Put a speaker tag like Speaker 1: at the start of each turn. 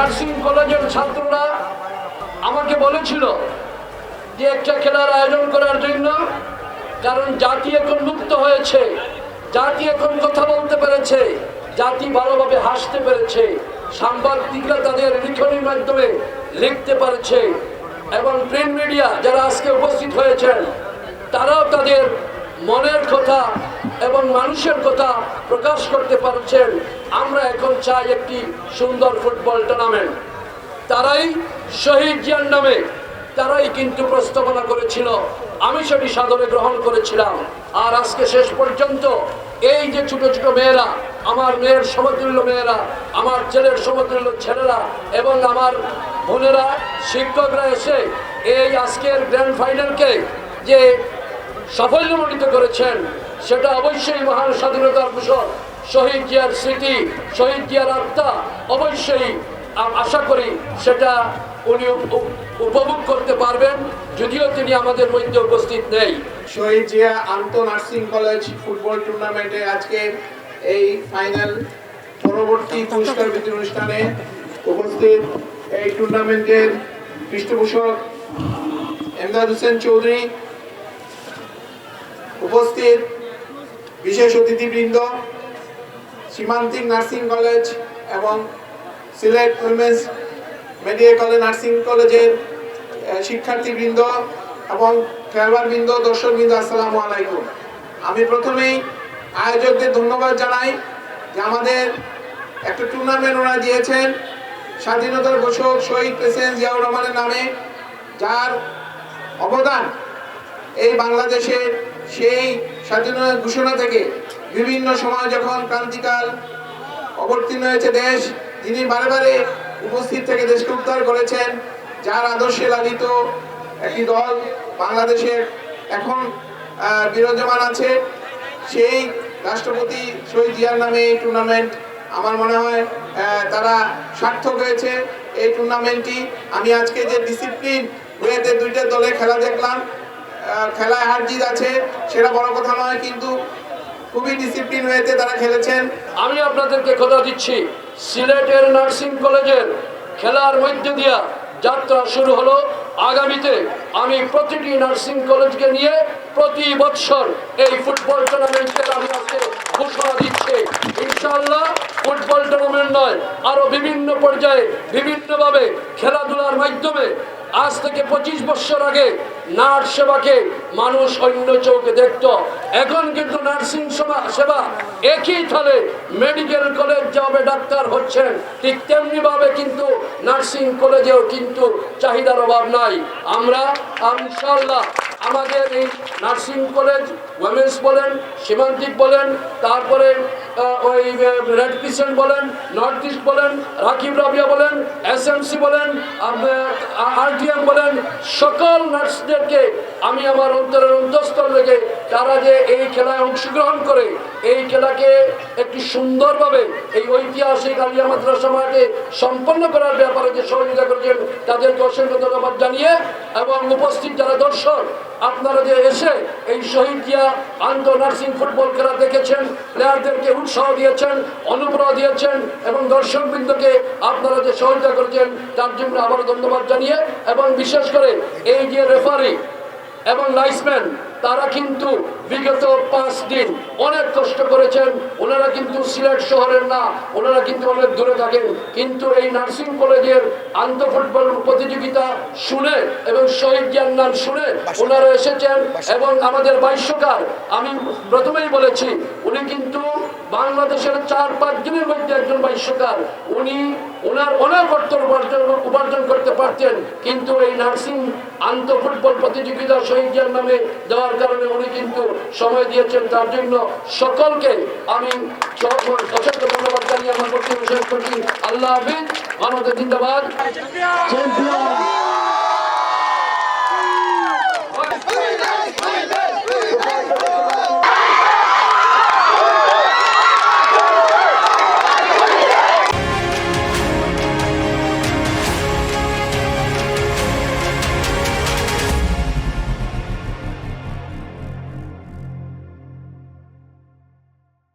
Speaker 1: Nursing কলেজের ছাত্ররা আমাকে বলেছিল যে একটা খেলার আয়োজন করার জন্য, কারণ জাতি এখন মুক্ত হয়েছে, জাতি এখন কথা বলতে পেরেছে, জাতি ভালোভাবে হাসতে পেরেছে, সাংবাদিকরা তাদের লিখনির মাধ্যমে লিখতে পারছে, এবং প্রিন্ট মিডিয়া যারা আজকে উপস্থিত হয়েছেন, তারাও তাদের মনের কথা এবং মানুষের কথা প্রকাশ করতে পারছেন আমরা এখন চাই একটি সুন্দর ফুটবল টুর্নামেন্ট তারাই শহীদ জিয়ার নামে, তারাই কিন্তু প্রস্তাবনা করেছিল। আমি সেটি সাদরে গ্রহণ করেছিলাম। আর আজকে শেষ পর্যন্ত এই যে ছোট ছোট মেয়েরা, আমার মেয়ের সমতুল্য মেয়েরা, আমার ছেলের সমতুল্য ছেলেরা এবং আমার বোনেরা, শিক্ষকরা এসে এই আজকের গ্র্যান্ড ফাইনালকে যে সাফল্যমণ্ডিত করেছেন সেটা অবশ্যই মহান স্বাধীনতার ঘোষক শহীদ জিয়ার স্মৃতি, শহীদ জিয়ার আত্মা, অবশ্যই আশা করি সেটা উনি উপ- উপ- উপভোগ করতে পারবেন, যদিও তিনি আমাদের মধ্যে উপস্থিত নেই।
Speaker 2: শহীদ জিয়া আন্ত নার্সিং কলেজ ফুটবল টুর্নামেন্টে আজকে এই ফাইনাল পরবর্তী পুরস্কার বিতরণ অনুষ্ঠানে উপস্থিত এই টুর্নামেন্টের পৃষ্ঠপোষক এমদাদ হোসেন চৌধুরী উপস্থিত। বিশেষ অতিথিবৃন্দ সীমান্তিক নার্সিং কলেজ এবং সিলেট উইমেন্স মেডিকেল নার্সিং কলেজের শিক্ষার্থীবৃন্দ এবং খেলোয়াড়বৃন্দ, দর্শকবৃন্দ, আসসালামু আলাইকুম। আমি প্রথমেই আয়োজকদের ধন্যবাদ জানাই যে আমাদের একটা টুর্নামেন্ট ওরা দিয়েছেন, স্বাধীনতার ঘোষক শহীদ প্রেসিডেন্ট জিয়াউর রহমানের নামে, যার অবদান এই বাংলাদেশের সেই স্বাধীনতা ঘোষণা থেকে বিভিন্ন সময় যখন ক্রান্তিকাল অবতীর্ণ হয়েছে দেশ যিনি বারে বারে উপস্থিত থেকে দেশকে উদ্ধার করেছেন, যার আদর্শে লালিত একটি দল বাংলাদেশের এখন বিরাজমান আছে। সেই রাষ্ট্রপতি শহীদ জিয়ার নামে এই টুর্নামেন্ট আমার মনে হয় তারা সার্থক হয়েছে। এই টুর্নামেন্টটি আমি আজকে যে ডিসিপ্লিন ওয়েতে দুইটা দলে খেলা দেখলাম খেলায় হার জিত আছে, সেটা বড় কথা নয়, কিন্তু খুবই ডিসিপ্লিন হয়েছে তারা খেলেছেন।
Speaker 1: আমি আপনাদেরকে কথা দিচ্ছি, সিলেটের নার্সিং কলেজের খেলার মধ্যে দিয়া যাত্রা শুরু হলো। আগামীতে আমি প্রতিটি নার্সিং কলেজকে নিয়ে প্রতি বৎসর এই ফুটবল টুর্নামেন্টের আমি আজকে ঘোষণা দিচ্ছি। ইনশাআল্লাহ ফুটবল টুর্নামেন্ট নয় আরও বিভিন্ন পর্যায়ে বিভিন্নভাবে খেলাধুলার মাধ্যমে আজ থেকে পঁচিশ বছর আগে নার্স সেবাকে মানুষ অন্য চৌকে দেখত। এখন কিন্তু নার্সিং সেবা সেবা একই থালে মেডিকেল কলেজ যাবে, ডাক্তার হচ্ছেন। ঠিক তেমনি ভাবে কিন্তু নার্সিং কলেজেও কিন্তু চাহিদার অভাব নাই। আমরা ইনশাল্লাহ আমাদের এই নার্সিং কলেজ, ওয়েমেন্স বলেন, সীমান্তিক বলেন, তারপরে ওই রেড ক্রিসেন্ট বলেন, নর্থ ইস্ট বলেন, রাকিব রাবিয়া বলেন এসএমসি বলেন আরটিএম বলেন, সকল নার্সদেরকে আমি আমার অন্তরের অন্তঃস্থল থেকে তারা যে এই খেলায় অংশগ্রহণ করে, এই খেলাকে একটি সুন্দরভাবে, এই ঐতিহাসিক আলিয়া মাদ্রাসা মাঠে সম্পন্ন করার ব্যাপারে যে সহযোগিতা করেছেন তাদেরকে অসংখ্য ধন্যবাদ জানিয়ে এবং উপস্থিত যারা দর্শক, আপনারা যে এসে এই শহীদ জিয়া আন্ত নার্সিং ফুটবল খেলা দেখেছেন, প্লেয়ারদেরকে উৎসাহ দিয়েছেন অনুগ্রহ দিয়েছেন এবং দর্শকবৃন্দকে আপনারা যে সহযোগিতা করেছেন, তার জন্য আবার ধন্যবাদ জানিয়ে এবং বিশেষ করে এই যে রেফারি এবং লাইসম্যান তারা কিন্তু বিগত পাঁচ দিন অনেক কষ্ট করেছেন। ওনারা কিন্তু সিলেট শহরের না ওনারা কিন্তু অনেক দূরে থাকেন। কিন্তু এই নার্সিং কলেজের আন্ত ফুটবল প্রতিযোগিতা শুনে এবং শহীদ জ্ঞান নাম শুনে ওনারা এসেছেন এবং আমাদের ভাষ্যকার আমি প্রথমেই বলেছি উনি কিন্তু বাংলাদেশের চার পাঁচ দিনের মধ্যে একজন ভাষ্যকার উনি ওনার অনেক অর্থ উপার্জন উপার্জন করতে পারতেন, কিন্তু এই নার্সিং আন্ত ফুটবল প্রতিযোগিতা শহীদ নামে দেওয়ার কারণে উনি কিন্তু সময় দিয়েছেন তার জন্য। সকলকে আমি অসংখ্য ধন্যবাদ জানিয়ে আমার বক্তব্য শেষ করছি। আল্লাহ হাফিজ মানবতা জিন্দাবাদ